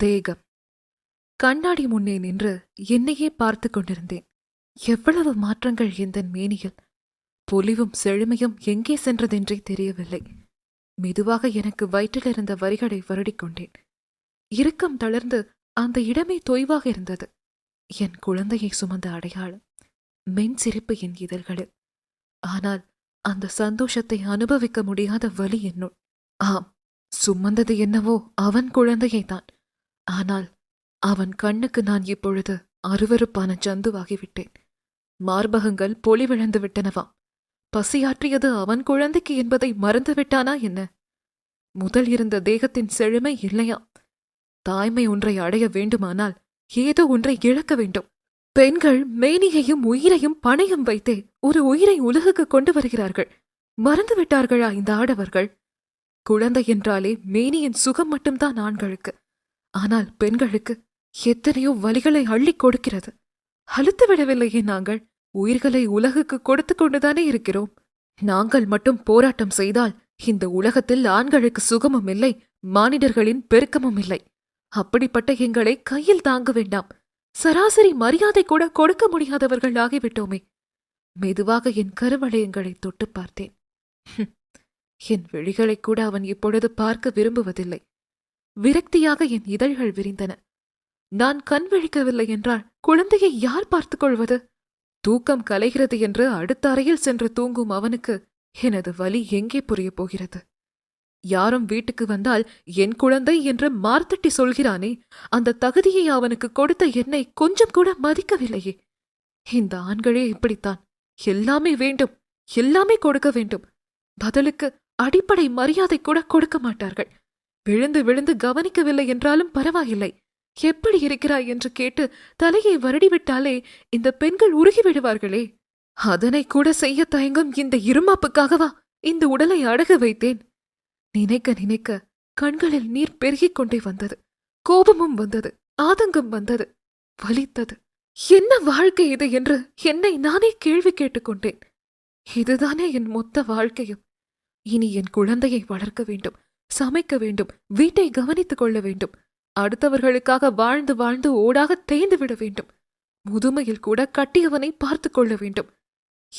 தேகம். கண்ணாடி முன்னே நின்று என்னையே பார்த்து கொண்டிருந்தேன். எவ்வளவு மாற்றங்கள் இந்த மேனியில். பொலிவும் செழுமையும் எங்கே சென்றதென்றே தெரியவில்லை. மெதுவாக எனக்கு வயிற்றிலிருந்த வரிகளை வருடிக் கொண்டேன். இறுக்கம் தளர்ந்து அந்த இடமே தொய்வாக இருந்தது. என் குழந்தையை சுமந்த அடையாளம். மென் சிரிப்பு என் இதழ்களில். ஆனால் அந்த சந்தோஷத்தை அனுபவிக்க முடியாத வலி என்னுள். ஆம் சுமந்தது என்னவோ அவன் குழந்தையைத்தான். ஆனால் அவன் கண்ணுக்கு நான் இப்பொழுது அருவருப்பான ஜந்துவாகிவிட்டேன். மார்பகங்கள் பொலிவிழந்து விட்டனவாம் பசியாற்றியது அவன் குழந்தைக்கு என்பதை மறந்துவிட்டானா என்ன? முதல் இருந்த தேகத்தின் செழுமை இல்லையா? தாய்மை ஒன்றை அடைய வேண்டுமானால் ஏதோ ஒன்றை இழக்க வேண்டும். பெண்கள் மேனியையும் உயிரையும் பணையம் வைத்தே ஒரு உயிரை உலகுக்கு கொண்டு வருகிறார்கள். மறந்துவிட்டார்களா இந்த ஆடவர்கள்? குழந்தை என்றாலே மேனியின் சுகம் மட்டும்தான் ஆண்களுக்கு. ஆனால் பெண்களுக்கு எத்தனையோ வழிகளை அள்ளிக் கொடுக்கிறது. அழுத்து விடவில்லையே நாங்கள். உயிர்களை உலகுக்கு கொடுத்து கொண்டுதானே இருக்கிறோம். நாங்கள் மட்டும் போராட்டம் செய்தால் இந்த உலகத்தில் ஆண்களுக்கு சுகமும் இல்லை மானிடர்களின் பெருக்கமும் இல்லை. அப்படிப்பட்ட எங்களை கையில் தாங்க வேண்டாம். சராசரி மரியாதை கூட கொடுக்க முடியாதவர்கள் ஆகிவிட்டோமே. மெதுவாக என் கருவளையங்களை தொட்டு பார்த்தேன். என் விழிகளை கூட அவன் இப்பொழுது பார்க்க விரும்புவதில்லை. விரக்தியாக என் இதழ்கள் விரிந்தன. நான் கண் விழிக்கவில்லை என்றால் குழந்தையை யார் பார்த்துக் கொள்வது? தூக்கம் கலைகிறது என்று அடுத்த அறையில் சென்று தூங்கும் அவனுக்கு எனது வலி எங்கே புரியப் போகிறது? யாரும் வீட்டுக்கு வந்தால் என் குழந்தை என்று மார்த்தட்டி சொல்கிறானே அந்த தகுதியை அவனுக்கு கொடுத்த என்னை கொஞ்சம் கூட மதிக்கவில்லையே. இந்த ஆண்களே இப்படித்தான். எல்லாமே வேண்டும். எல்லாமே கொடுக்க வேண்டும். பதிலுக்கு அடிப்படை மரியாதை கூட கொடுக்க மாட்டார்கள். விழுந்து விழுந்து கவனிக்கவில்லை என்றாலும் பரவாயில்லை. எப்படி இருக்கிறாய் என்று கேட்டு தலையை வருடிவிட்டாலே இந்த பெண்கள் உருகி விடுவார்களே. அதனை கூட செய்ய தயங்கும் இந்த இருமாப்புக்காகவா இந்த உடலை அடக வைத்தேன். நினைக்க நினைக்க கண்களில் நீர் பெருகிக் கொண்டே வந்தது. கோபமும் வந்தது. ஆதங்கம் வந்தது. வலித்தது. என்ன வாழ்க்கை இது என்று என்னை நானே கேள்வி கேட்டுக்கொண்டேன் இதுதானே என் மொத்த வாழ்க்கையும். இனி என் குழந்தையை வளர்க்க வேண்டும். சமைக்க வேண்டும் வீட்டை கவனித்துக் கொள்ள வேண்டும். அடுத்தவர்களுக்காக வாழ்ந்து வாழ்ந்து ஓடாக தேய்ந்து விட வேண்டும். முதுமையில் கூட கட்டியவனை பார்த்துக் கொள்ள வேண்டும்.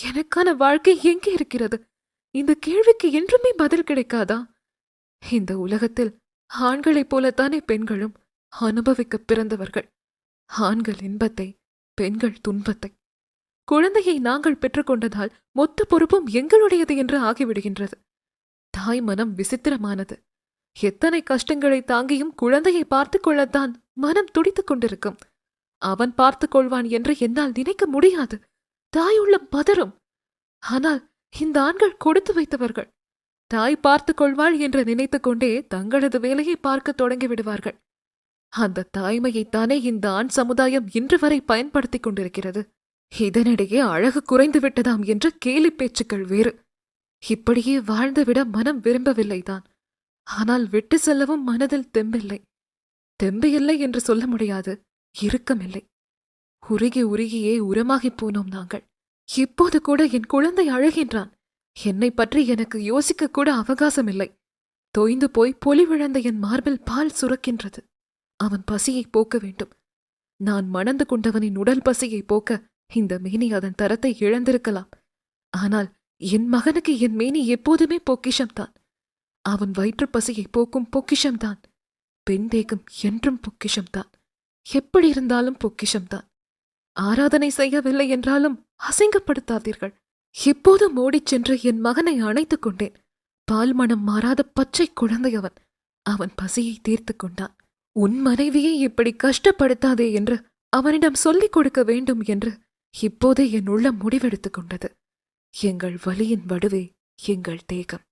எனக்கான வாழ்க்கை எங்கே இருக்கிறது? இந்த கேள்விக்கு என்றுமே பதில் கிடைக்காதா? இந்த உலகத்தில் ஆண்களைப் போலத்தானே பெண்களும் அனுபவிக்க பிறந்தவர்கள். ஆண்கள் இன்பத்தை பெண்கள் துன்பத்தை. குழந்தையை நாங்கள் பெற்றுக்கொண்டதால் மொத்த பொறுப்பும் எங்களுடையது என்று ஆகிவிடுகின்றது. தாய் மனம் விசித்திரமானது. எத்தனை கஷ்டங்களை தாங்கியும் குழந்தையை பார்த்துக் கொள்ளத்தான் மனம் துடித்துக் கொண்டிருக்கும். அவன் பார்த்துக் கொள்வான் என்று என்னால் நினைக்க முடியாது. தாயுள்ளம் பதறும். ஆனால் இந்த ஆண்கள் கொடுத்து வைத்தவர்கள். தாய் பார்த்துக் கொள்வாள் என்று நினைத்துக் கொண்டே தங்களது வேலையை பார்க்கத் தொடங்கி விடுவார்கள். அந்த தாய்மையைத்தானே இந்த ஆண் சமுதாயம் இன்று வரை பயன்படுத்திக் கொண்டிருக்கிறது. இதனிடையே அழகு குறைந்து விட்டதாம் என்று கேலி பேச்சுக்கள் வேறு. இப்படியே வாழ்ந்துவிட மனம் விரும்பவில்லைதான். ஆனால் விட்டு செல்லவும் மனதில் தெம்பில்லை. தெம்பு இல்லை என்று சொல்ல முடியாது. இறுக்கமில்லை உருகி உருகியே உரமாகிப் போனோம் நாங்கள். இப்போது கூட என் குழந்தை அழுகின்றான். என்னை பற்றி எனக்கு யோசிக்க கூட அவகாசமில்லை. தொய்ந்து போய் பொலிவிழந்த என் மார்பில் பால் சுரக்கின்றது. அவன் பசியை போக்க வேண்டும். நான் மணந்து கொண்டவனின் உடல் பசியை போக்க இந்த மேனி அதன் தரத்தை இழந்திருக்கலாம். ஆனால் என் மகனுக்கு என் மேனி எப்போதுமே பொக்கிஷம்தான். அவன் வயிற்றுப் பசியை போக்கும் பொக்கிஷம்தான். பெண் தேகம் என்றும் பொக்கிஷம்தான். எப்படி இருந்தாலும் பொக்கிஷம்தான். ஆராதனை செய்யவில்லை என்றாலும் அசிங்கப்படுத்தாதீர்கள். எப்போதும் ஓடிச் சென்று என் மகனை அணைத்துக் கொண்டேன். பால் மனம் மாறாத பச்சை குழந்தை அவன். அவன் பசியை தீர்த்துக் கொண்டான். உன் மனைவியை இப்படி கஷ்டப்படுத்தாதே என்று அவனிடம் சொல்லிக் கொடுக்க வேண்டும் என்று இப்போதே என் உள்ளம் முடிவெடுத்துக் கொண்டது. எங்கள் வலியின் வடுவே எங்கள் தேகம்.